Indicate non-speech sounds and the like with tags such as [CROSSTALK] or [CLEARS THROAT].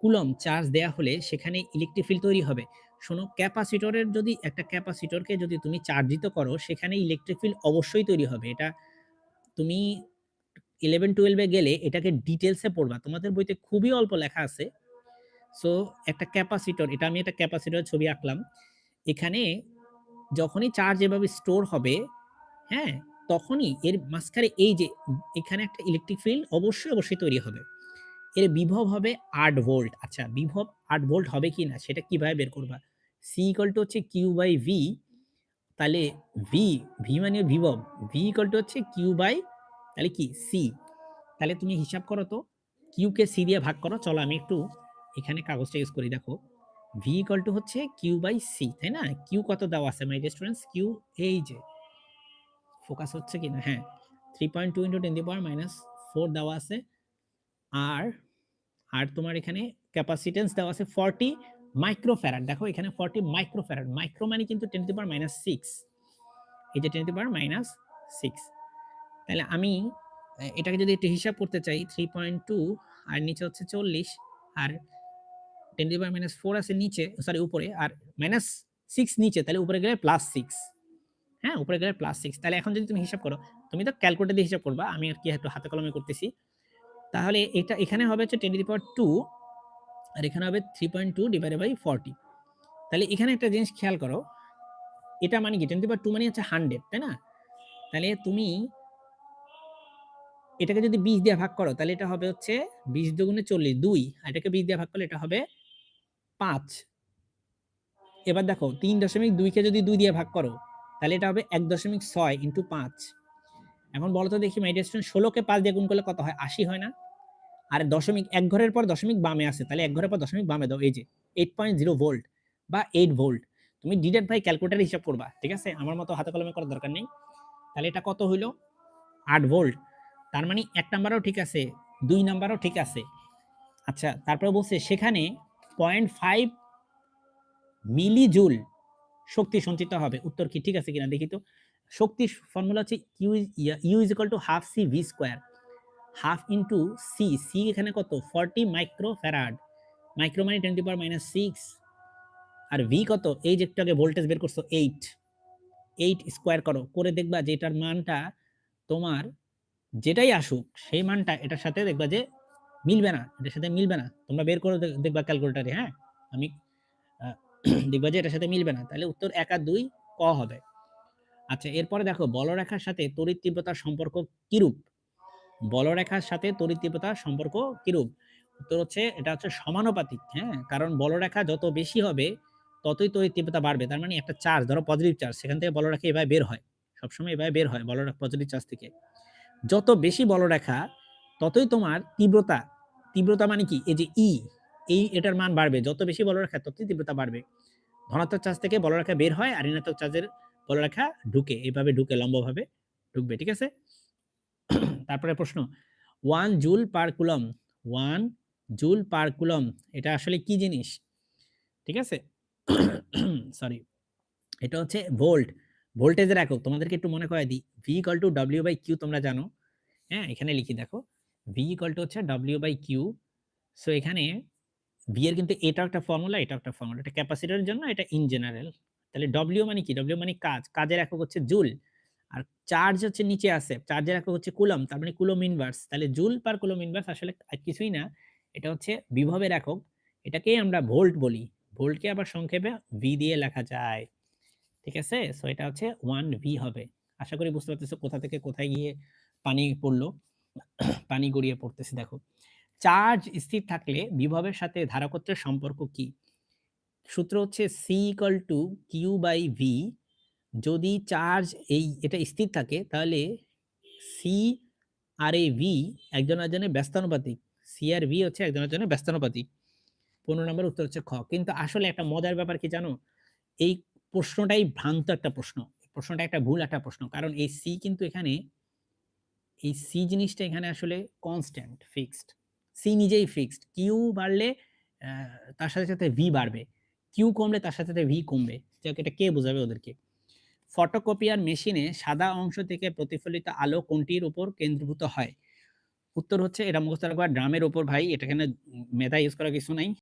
Coulomb charge দেয়া হলে সেখানে ইলেকট্রিক ফিল্ড তৈরি হবে। শোনো ক্যাপাসিটরের যদি একটা ক্যাপাসিটরকে যদি তুমি চার্জিত করো সেখানে ইলেকট্রিক ফিল্ড অবশ্যই তৈরি হবে। এটা তুমি ইলেভেন টুয়েলভে গেলে এটাকে ডিটেলসে পড়বা। তোমাদের বইতে খুবই অল্প লেখা আছে। সো একটা ক্যাপাসিটর এটা আমি একটা ক্যাপাসিটরের ছবি আঁকলাম। এখানে যখনই চার্জ এভাবে স্টোর হবে, হ্যাঁ? তখনই এর মাঝখানে এই যে এখানে একটা ইলেকট্রিক ফিল্ড অবশ্যই, অবশ্যই তৈরি হবে। এর বিভব হবে ৮ ভোল্ট। আচ্ছা বিভব ৮ ভোল্ট হবে কি না সেটা কীভাবে বের করবা? সি ইকুয়াল টু হচ্ছে কিউ বাই ভি তাহলে ভি ভি মানে বিভব। ভি ইকুয়াল টু হচ্ছে কিউ বাই তাহলে কি সি তাহলে তুমি হিসাব করো তো কিউকে সি দিয়ে ভাগ করো। চলো আমি একটু এখানে কাগজটা ইউজ করি দেখো। ভি ইকুয়াল টু হচ্ছে কিউ বাই সি তাই না? কিউ কত দেওয়া আছে মাই স্টুডেন্টস? Q এই যে ফোকাস হচ্ছে কি না হ্যাঁ। 3.2 into 10 to the power minus four দেওয়া আছে। আর, আর তোমার এখানে ক্যাপাসিট্যান্স দেওয়া আছে 40 মাইক্রোফ্যারাড। দেখো এখানে 40 মাইক্রোফ্যারাড। মাইক্রো মানে কিন্তু 10 টু পাওয়ার মাইনাস সিক্স এই যে 10 টু পাওয়ার মাইনাস সিক্স তাহলে আমি এটাকে যদি একটু হিসাব করতে চাই 3.2 আর নিচে হচ্ছে 40 আর 10 টু পাওয়ার মাইনাস ফোর আছে নিচে সরি উপরে আর মাইনাস সিক্স নিচে তাহলে উপরে গেলে প্লাস সিক্স হ্যাঁ? উপরে গেলে প্লাস সিক্স তাহলে এখন যদি তুমি হিসাব করো, তুমি তো ক্যালকুলেটার দিয়ে হিসাব করবা। আমি আর কি একটু হাতে কলমে করতেছি। তাহলে এটা এখানে হবে হচ্ছে 10 টু 2 আর এখানে হবে 3.2 ডিভাইডেড বাই 40 তাহলে এখানে একটা জিনিস খেয়াল করো। এটা মানে কি 10 টু পাওয়ার 2 মানে হচ্ছে 100 তাই না? তাহলে তুমি এটাকে যদি 20 দিয়ে ভাগ করো, তাহলে এটা হবে হচ্ছে 20 দুগুণে 40 2 আর এটাকে 20 দিয়ে ভাগ করলে এটা হবে পাঁচ এবার দেখো, তিন দশমিক দুইকে যদি দুই দিয়ে ভাগ করো, তাহলে এটা হবে 1.6 ইন্টু 5 এখন বলো তো দেখি মাই ডিয়ার স্টুডেন্ট 16 কে 5 দিয়ে গুণ করলে কত হয়? 80 হয় না? আর দশমিক এক ঘরের পর দশমিক বামে আছে। তাহলে এক ঘরের পর দশমিক বামে দাও এই যে 8.0 ভোল্ট বা এইট ভোল্ট। তুমি ডিডেট ভাই ক্যালকুলেটরে হিসাব করবা। ঠিক আছে? আমার মতো হাতে কলমে করার দরকার নেই। তাহলে এটা কত হইল? আট ভোল্ট। তার মানে এক নাম্বারও ঠিক আছে, দুই নাম্বারও ঠিক আছে। আচ্ছা তারপরে বলছে সেখানে 0.5 মিলি জুল শক্তি সঞ্চিত হবে। উত্তর কি ঠিক আছে কিনা দেখি তো? শক্তির ফর্মুলা হচ্ছে yeah U is equal to half C V square half into C C এখানে কত? 40 মাইক্রোফ্যারাড। মাইক্রো মানে 10 টু দি পাওয়ার মাইনাস 6 আর ভি কত? এই যে একটু আগে ভোল্টেজ বের করছ 8 8 স্কোয়ার করো। করে দেখবা যে এটার মানটা তোমার যেটাই আসুক সেই মানটা এটার সাথে দেখবা যে মিলবে না। এটার সাথে মিলবে না। তোমরা বের করে দেখবা ক্যালকুলেটরে, হ্যাঁ? আমি যে এটার সাথে মিলবে না। তাহলে উত্তর ১ আর ২ ক হবে। আচ্ছা এরপরে দেখো বলরেখার সাথে তড়িৎ তীব্রতার সম্পর্ক কিরূপ? বলরেখার সাথে তড়িৎ তীব্রতার সম্পর্ক কিরূপ? উত্তর হচ্ছে এটা হচ্ছে সমানুপাতিক, হ্যাঁ? কারণ বলরেখা যত বেশি হবে ততই তড়িৎ তীব্রতা বাড়বে। তার মানে একটা চার্জ ধরো পজিটিভ চার্জ সেখান থেকে বলরেখা এভাবে বের হয়। সবসময় এভাবে বের হয় বলরেখা পজিটিভ চার্জ থেকে। যত বেশি বলরেখা ততই তোমার তীব্রতা, তীব্রতা মানে কি? এই যে E এই এটার মান বাড়বে। যত বেশি বলরেখা ততই তীব্রতা বাড়বে। ধনাত্মক চার্জ থেকে বলরেখা বের হয়, আর ঋণাত্মক চার্জের বলরেখা ঢুকে। এভাবে ঢুকে, লম্বভাবে ঢুকবে। ঠিক আছে? [CLEARS THROAT] তারপরে প্রশ্ন one joule per coulomb 1 joule per coulomb এটা আসলে কি জিনিস? ঠিক আছে? [CLEARS THROAT] সরি। এটা হচ্ছে ভোল্ট। ভোল্টেজের একক। তোমাদেরকে একটু মনে করায় দিই। V equal to W by Q তোমরা জানো। হ্যাঁ? এখানে লিখি, দেখো। ভি ইকুয়াল টু হচ্ছে W বাই কিউ সো এখানে এর কিন্তু এটাও একটা ফর্মুলা, এটাও একটা ফর্মুলা। এটা ক্যাপাসিটরের জন্য, এটা ইন জেনারেল। তাহলে ডব্লিউ মানে কি? ডব্লিউ মানে কাজ। কাজের একক হচ্ছে জুল। আর চার্জ হচ্ছে নিচে আছে। চার্জের একক হচ্ছে কুলম তার মানে কুলম্ব ইনভার্স। তাহলে জুল পার কুলম্ব ইনভার্স আসলে কিছুই না। এটা হচ্ছে বিভবের একক। এটাকেই আমরা ভোল্ট বলি। ভোল্টকে আবার সংক্ষেপে ভি দিয়ে লেখা যায়। ঠিক আছে? সো এটা হচ্ছে ওয়ান ভি হবে। আশা করি বুঝতে পারতেছো কোথা থেকে কোথায় গিয়ে পানি পড়ল পানি গড়িয়ে পড়তেছে দেখো। চার্জ স্থির থাকলে বিভবের সাথে ধারকত্বের সম্পর্ক কি? সূত্র হচ্ছে C equal to Q by V যদি চার্জ এই এটা স্থির থাকে তাহলে C আর এই V একজন আরেকজনের ব্যস্তানুপাতিক। C আর V হচ্ছে একজন আরেকজনের ব্যস্তানুপাতিক। ১৫ নম্বর উত্তর হচ্ছে খ। কিন্তু আসলে একটা মজার ব্যাপার কি জানো? এই প্রশ্নটাই ভ্রান্ত একটা প্রশ্ন। প্রশ্নটা একটা ভুল একটা প্রশ্ন। কারণ এই C কিন্তু এখানে এই C জিনিসটা এখানে আসলে কনস্ট্যান্ট, ফিক্সড। C নিজেই ফিক্সড। কিউ বাড়লে তার সাথে, সাথে ভি বাড়বে। কিউ কমলে তার সাথে, সাথে ভি কমবে। যাক এটা কে বোঝাবে ওদেরকে? ফটোকপিয়ার মেশিনে সাদা অংশ থেকে প্রতিফলিত আলো কোনটির উপর কেন্দ্রভূত হয়? উত্তর হচ্ছে এটা মুখস্থ ড্রামের উপর ভাই এটা এখানে মেধা ইউজ করা কিছু নাই।